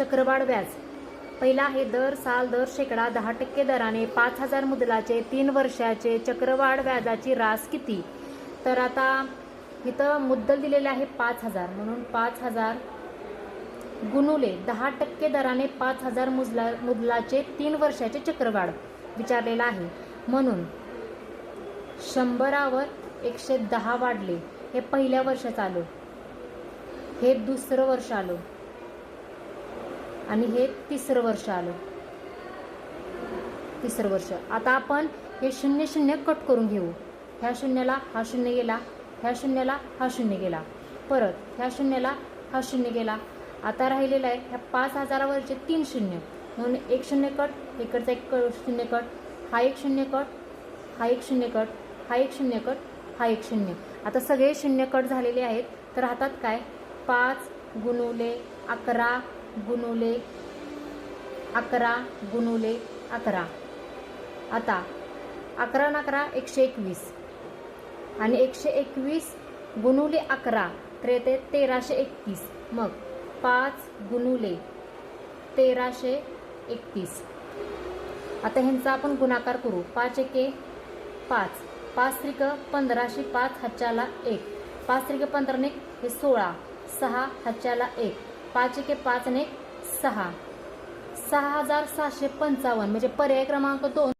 चक्रवाढ व्याज. पहिला आहे दर साल दर शेकडा दहा टक्के दराने पाच हजार मुदलाचे तीन वर्षाचे चक्रवाढ व्याजाची रास किती? तर आता इथं मुद्दल दिलेले आहे पाच हजार. म्हणून पाच हजार गुणुले दहा टक्के दराने पाच हजार मुजला मुदलाचे तीन वर्षाचे चक्रवाढ विचारलेला आहे. म्हणून शंभरावर एकशे दहा वाढले. हे पहिल्या वर्षात आलो. हे दुसरं वर्ष आलो. आणि हे तिसरं वर्ष आलं. तिसरं वर्ष. आता आपण हे शून्य शून्य कट करून घेऊ. ह्या शून्याला हा शून्य गेला ह्या शून्याला हा शून्य गेला. परत ह्या शून्याला हा शून्य गेला. आता राहिलेला आहे ह्या पाच हजारावरचे तीन शून्य. म्हणून एक शून्य कट इकडचा एक क- शून्य कट. हा एक शून्य कट हा एक शून्य कट हा एक शून्य कट हा एक शून्य. आता सगळे शून्य कट झालेले आहेत. तर हातात काय? पाच गुणवले अकरा गुणुले अकरा गुणुले अकरा. आता अकरा न अकरा एकशे एकवीस. आणि एकशे एकवीस गुणुले अकरा त्रेते तेराशे एकतीस. मग पाच गुणुले तेराशे एकतीस. आता ह्यांचा आपण गुणाकार करू. पाच एके पाच. पाच त्रिक पंधराशे पाच हच्च्याला एक. पाच त्रिक पंधराने एक हे सोळा. सहा हच्च्याला एक. पाच एके पाच आणि एक सहा. सहा हजार सहाशे पंचावन्न म्हणजे पर्याय क्रमांक दोन.